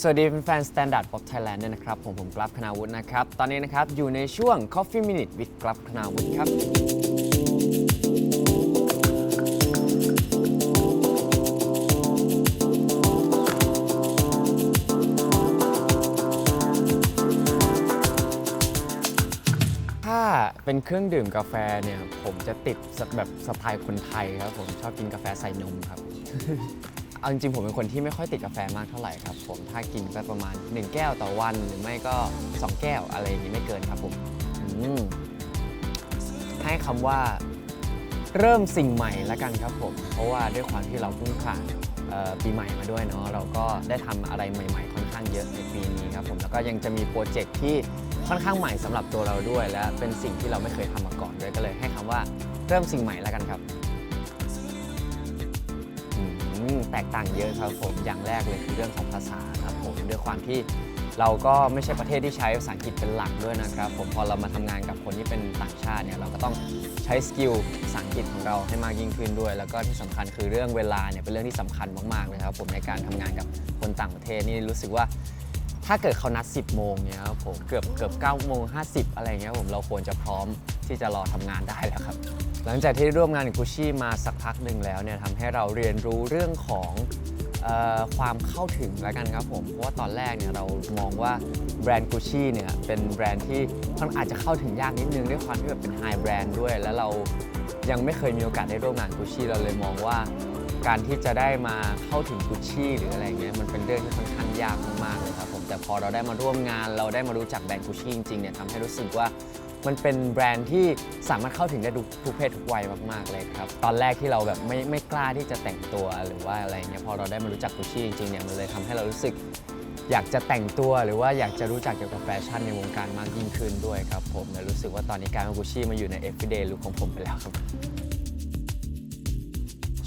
สวัสดีแฟนๆ Standard Pop Thailand ด้วยนะครับ ผมผมกลับคณาวุฒินะครับ ตอนนี้นะครับ อยู่ในช่วง Coffee Minute with กลับคณาวุฒิครับ ถ้าเป็นเครื่องดื่มกาแฟเนี่ย ผมจะติดแบบสไตล์คนไทยครับ ผมชอบกินกาแฟใส่นมครับ เอาจริงๆผมเป็นคนที่ไม่ค่อยติดกาแฟมากเท่าไหร่ครับผมถ้ากินก็ประมาณ 1 แก้วต่อวันหรือไม่ก็ 2 แก้วอะไรอย่างนี้ไม่เกินครับผมอืมให้คำว่าเริ่มสิ่งใหม่ล้วกันครับผม เพราะว่าด้วยความที่เราเพิ่งผ่านปีใหม่มาด้วยเนาะเราก็ได้ทำอะไรใหม่ ๆ ค่อนข้างเยอะในปีนี้ครับผมแล้วก็ยังจะมีโปรเจกต์ที่ค่อนข้างใหม่สำหรับตัวเราด้วย และเป็นสิ่งที่เราไม่เคยทำมาก่อนด้วยก็เลยให้คำว่าเริ่มสิ่งใหม่แล้วกันครับ ตกต่างเยอะครับผมอย่างแรกเลยคือเรื่องของภาษาครับผมด้วยความที่เราก็ไม่ใช่ประเทศที่ใช้ภาษาอังกฤษเป็นหลักด้วยนะครับผมพอเรามาทำงานกับคนที่เป็นต่างชาติเนี่ยเราก็ต้องใช้สกิลภาษาอังกฤษของเราให้มากยิ่งขึ้นด้วย แล้วก็ที่สำคัญคือเรื่องเวลาเนี่ยเป็นเรื่องที่สำคัญมากๆเลยครับผมในการทำงานกับคนต่างประเทศนี่รู้สึกว่าถ้าเกิดเขานัด 10 โมงเนี่ยครับผมเกือบเกือบ9โมง50 อะไรเงี้ยผมเราควรจะพร้อมที่จะรอทำงานได้แล้วครับ หลังจากที่ร่วมงานกับกุชชี่มาสักพักหนึ่งแล้วเนี่ยทำให้เราเรียนรู้เรื่องของเออความเข้าถึงแล้วกันครับผมเพราะว่าตอนแรกเนี่ยเรามองว่าแบรนด์กุชชี่เนี่ยเป็นแบรนด์ที่ค่อนอาจจะเข้าถึงยากนิดนึงด้วยความที่แบบเป็นไฮแบรนด์ด้วย แล้วเรายังไม่เคยมีโอกาสได้ร่วมงานกุชชี่เราเลยมองว่า การที่จะได้มาเข้าถึงกุชชี่หรืออะไรเงี้ยมันเป็นเรื่องที่ค่อนข้างยากมากๆเลยครับผมแต่พอเราได้มาร่วมงาน เราได้มารู้จักแบรนด์กุชชี่จริงๆเนี่ยทำให้รู้สึกว่ามันเป็นแบรนด์ที่สามารถเข้าถึงได้ทุกเพศทุกวัยมากๆเลยครับ ตอนแรกที่เราแบบไม่ไม่กล้าที่จะแต่งตัวหรือว่าอะไรเงี้ยพอเราได้มารู้จักกุชชี่จริงๆเนี่ยมันเลยทำให้เรารู้สึกอยากจะแต่งตัวหรือว่าอยากจะรู้จักเกี่ยวกับแฟชั่นในวงการมากยิ่งขึ้นด้วยครับผมเลยรู้สึกว่าตอนนี้การกุชชี่มาอยู่ใน everyday look ของผมไปแล้วครับ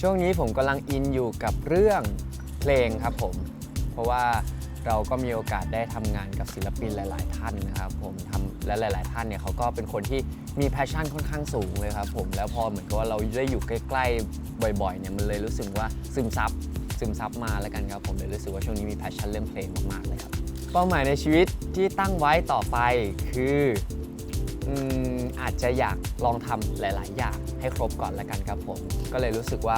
ช่วงนี้ผมกำลังอินอยู่กับเรื่องเพลงครับผม เพราะว่าเราก็มีโอกาสได้ทำงานกับศิลปินหลาย ๆ ท่านนะครับผมทำและหลาย ๆ ท่านเนี่ยเขาก็เป็นคนที่มีแพชชั่นค่อนข้างสูงเลยครับผมแล้วพอเหมือนกับว่าเราได้อยู่ใกล้ ๆ บ่อย ๆ เนี่ยมันเลยรู้สึกว่าซึมซับซึมซับมาแล้วกันครับผมเลยรู้สึกว่าช่วงนี้มีแพชชั่นเรื่องเพลงมาก ๆ เลยครับเป้าหมายในชีวิตที่ตั้งไว้ต่อไปคือ อาจจะอยากลองทำหลาย ๆ อย่างให้ครบก่อนแล้วกันครับผม ก็เลยรู้สึกว่า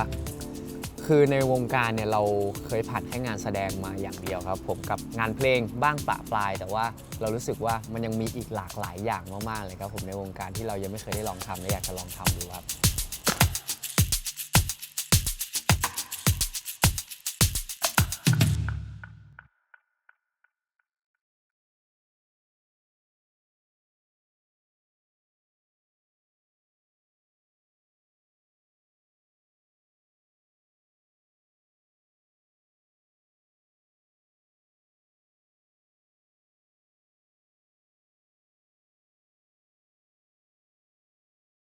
คือในวงการเนี่ยเราเคยผ่านแค่งานแสดงมาอย่างเดียวครับ ผมกับงานเพลงบ้างปะปลาย แต่ว่าเรารู้สึกว่ามันยังมีอีกหลากหลายอย่างมาก ๆ เลยครับผมในวงการที่เรายังไม่เคยได้ลองทำและอยากจะลองทำดูครับ